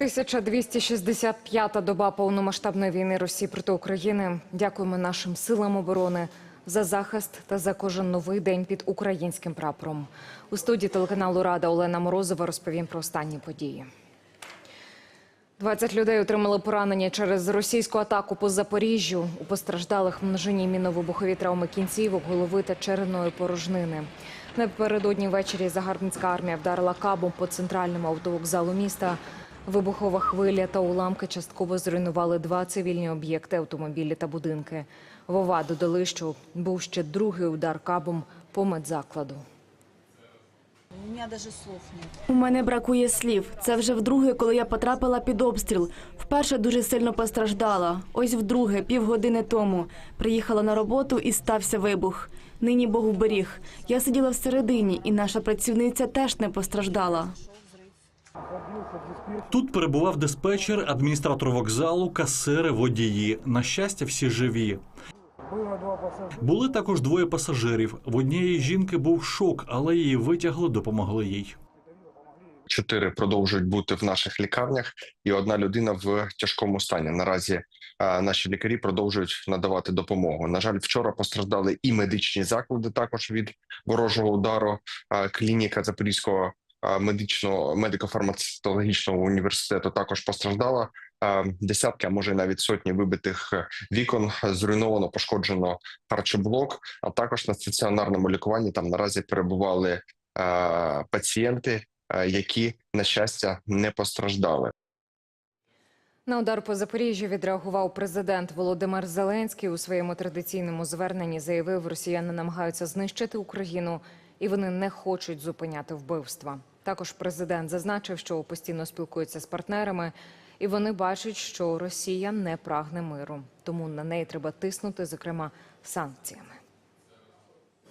1265-та доба повномасштабної війни Росії проти України. Дякуємо нашим силам оборони за захист та за кожен новий день під українським прапором. У студії телеканалу Рада Олена Морозова розповім про останні події. 20 людей отримали поранення через російську атаку по Запоріжжю. У постраждалих множині мінно-вибухові травми кінцівок, голови та черевної порожнини. Напередодні ввечері загарбницька армія вдарила кабом по центральному автовокзалу міста. Вибухова хвиля та уламки частково зруйнували два цивільні об'єкти, автомобілі та будинки. Вова додали, що був ще другий удар кабом по медзакладу. У меня даже слов нет. У мене бракує слів. Це вже вдруге, коли я потрапила під обстріл. Вперше дуже сильно постраждала. Ось вдруге, півгодини тому. Приїхала на роботу і стався вибух. Нині Бог вберіг. Я сиділа всередині, і наша працівниця теж не постраждала. Тут перебував диспетчер, адміністратор вокзалу, касири, водії. На щастя, всі живі. Були також двоє пасажирів. В однієї жінки був шок, але її витягли, допомогли їй. чотири продовжують бути в наших лікарнях, і одна людина в тяжкому стані. Наразі е, наші лікарі продовжують надавати допомогу. На жаль, вчора постраждали і медичні заклади також від ворожого удару. Е, Клініка Запорізького медичного медико-фармацевтологічного університету також постраждала. Десятки, а може навіть сотні вибитих е, вікон зруйновано, пошкоджено харчоблок. А також на стаціонарному лікуванні там наразі перебували пацієнти, які на щастя не постраждали. На удар по Запоріжжю відреагував президент Володимир Зеленський. У своєму традиційному зверненні заявив, росіяни намагаються знищити Україну і вони не хочуть зупиняти вбивства. Також президент зазначив, що постійно спілкується з партнерами, і вони бачать, що Росія не прагне миру, тому на неї треба тиснути, зокрема санкціями.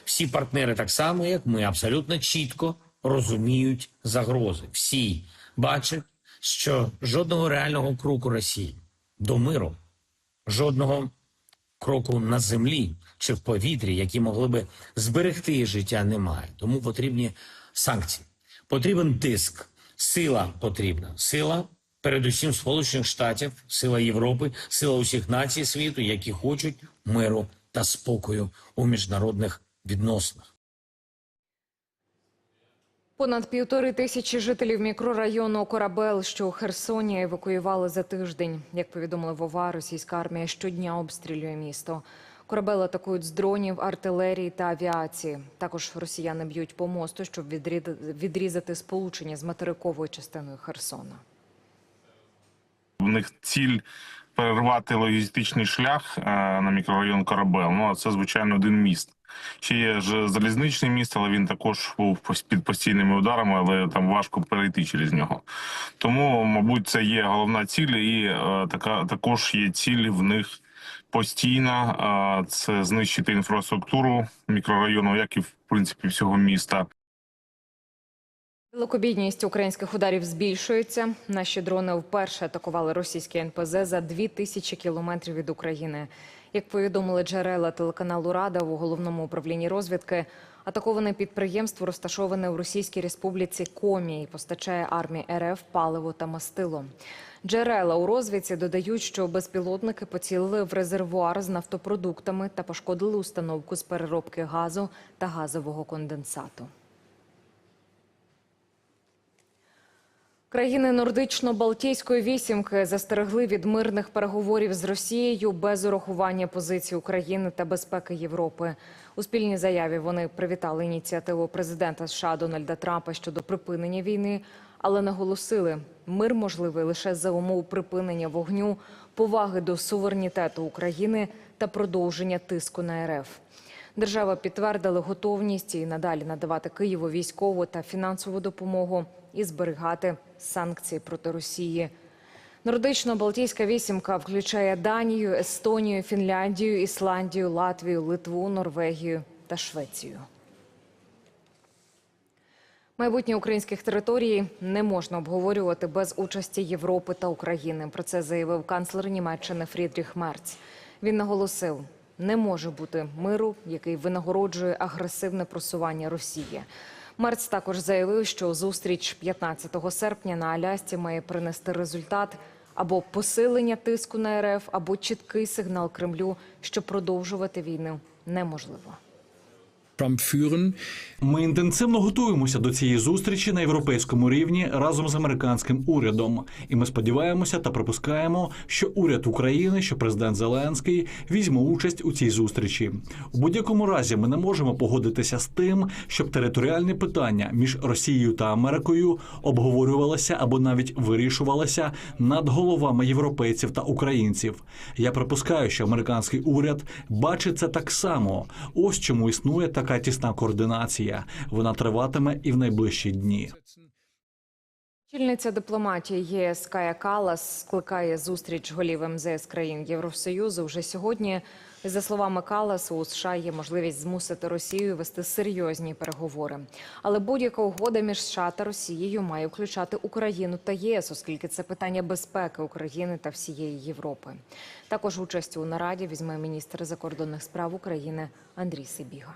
Всі партнери, так само як ми, абсолютно чітко розуміють загрози. Всі бачать, що жодного реального кроку Росії до миру, жодного кроку на землі чи в повітрі, які могли би зберегти життя, немає. Тому потрібні санкції. Потрібен тиск, сила потрібна. Сила, передусім Сполучених Штатів, сила Європи, сила усіх націй світу, які хочуть миру та спокою у міжнародних відносинах. Понад півтори тисячі жителів мікрорайону Корабел, що у Херсоні, евакуювали за тиждень. Як повідомили Вова, російська армія щодня обстрілює місто. Корабел атакують з дронів, артилерії та авіації. Також росіяни б'ють по мосту, щоб відрі- відрізати сполучення з материковою частиною Херсона. В них ціль перервати логістичний шлях е, на мікрорайон Корабел. Ну а це звичайно один міст. Ще є ж залізничний міст, але він також був під постійними ударами, але там важко перейти через нього. Тому, мабуть, це є головна ціль, і е, така також є ціль в них постійна. це знищити інфраструктуру мікрорайону, як і в принципі всього міста. Далекобійність українських ударів збільшується. Наші дрони вперше атакували російські НПЗ за дві тисячі кілометрів від України. Як повідомили джерела телеканалу Рада у головному управлінні розвідки, атаковане підприємство розташоване у Російській Республіці Комі і постачає армії РФ паливо та мастило. Джерела у розвідці додають, що безпілотники поцілили в резервуар з нафтопродуктами та пошкодили установку з переробки газу та газового конденсату. Країни Нордично-Балтійської вісімки застерегли від мирних переговорів з Росією без урахування позиції України та безпеки Європи. У спільній заяві вони привітали ініціативу президента США Дональда Трампа щодо припинення війни, але наголосили, мир можливий лише за умов припинення вогню, поваги до суверенітету України та продовження тиску на РФ. Держава підтвердила готовність і надалі надавати Києву військову та фінансову допомогу і зберігати санкції проти Росії. Нордично-Балтійська вісімка включає Данію, Естонію, Фінляндію, Ісландію, Латвію, Литву, Норвегію та Швецію. Майбутнє українських територій не можна обговорювати без участі Європи та України. Про це заявив канцлер Німеччини Фрідріх Мерц. Він наголосив, не може бути миру, який винагороджує агресивне просування Росії. Мерц також заявив, що зустріч 15 серпня на Алясці має принести результат або посилення тиску на РФ, або чіткий сигнал Кремлю, що продовжувати війну неможливо. Ми інтенсивно готуємося до цієї зустрічі на європейському рівні разом з американським урядом. І ми сподіваємося та припускаємо, що уряд України, що президент Зеленський візьме участь у цій зустрічі. У будь-якому разі ми не можемо погодитися з тим, щоб територіальні питання між Росією та Америкою обговорювалися або навіть вирішувалися над головами європейців та українців. Я припускаю, що американський уряд бачить це так само. Ось чому існує така тісна координація. Вона триватиме і в найближчі дні. Чільниця дипломатії ЄС Кая Калас скликає зустріч голів МЗС країн Євросоюзу вже сьогодні. За словами Калас, у США є можливість змусити Росію вести серйозні переговори. Але будь-яка угода між США та Росією має включати Україну та ЄС, оскільки це питання безпеки України та всієї Європи. Також участь у нараді візьме міністр закордонних справ України Андрій Сибіга.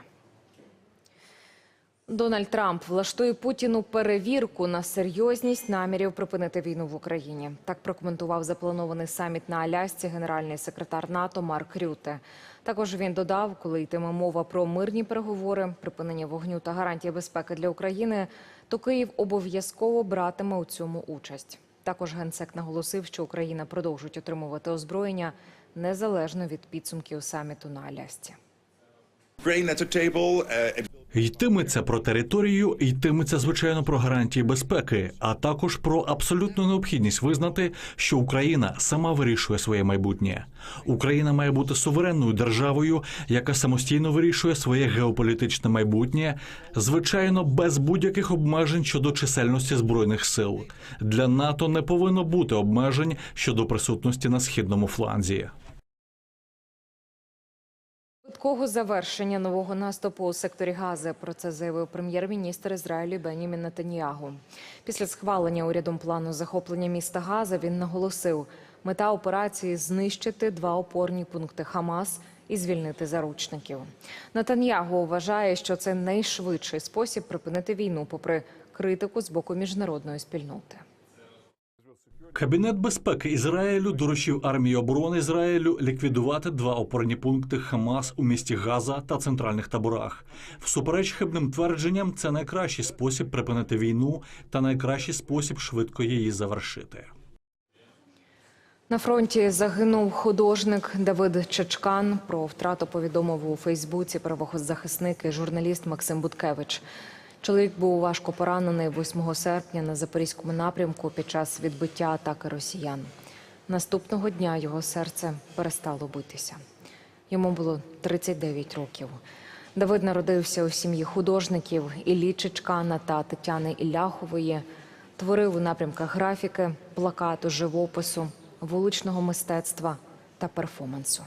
Дональд Трамп влаштує Путіну перевірку на серйозність намірів припинити війну в Україні. Так прокоментував запланований саміт на Алясці генеральний секретар НАТО Марк Рюте. Також він додав, коли йтиме мова про мирні переговори, припинення вогню та гарантії безпеки для України, то Київ обов'язково братиме у цьому участь. Також генсек наголосив, що Україна продовжить отримувати озброєння незалежно від підсумків саміту на Алясці. Йтиметься про територію, йтиметься звичайно про гарантії безпеки, а також про абсолютну необхідність визнати, що Україна сама вирішує своє майбутнє. Україна має бути суверенною державою, яка самостійно вирішує своє геополітичне майбутнє, звичайно, без будь-яких обмежень щодо чисельності збройних сил. Для НАТО не повинно бути обмежень щодо присутності на східному фланзі. Швидкого завершення нового наступу у секторі Гази. Про це заявив прем'єр-міністр Ізраїлю Бенімін Нетаньягу. Після схвалення урядом плану захоплення міста Газа він наголосив, мета операції знищити два опорні пункти Хамас і звільнити заручників. Нетаньягу вважає, що це найшвидший спосіб припинити війну, попри критику з боку міжнародної спільноти. Кабінет безпеки Ізраїлю доручив армії оборони Ізраїлю ліквідувати два опорні пункти Хамас у місті Газа та центральних таборах. Всупереч хибним твердженням, це найкращий спосіб припинити війну та найкращий спосіб швидко її завершити. На фронті загинув художник Давид Чечкан. Про втрату повідомив у Фейсбуці правозахисник і журналіст Максим Буткевич. Чоловік був важко поранений 8 серпня на запорізькому напрямку під час відбиття атаки росіян. Наступного дня його серце перестало битися. Йому було 39 років. Давид народився у сім'ї художників Іллі Чечкана та Тетяни Ілляхової. Творив у напрямках графіки, плакату, живопису, вуличного мистецтва та перформансу.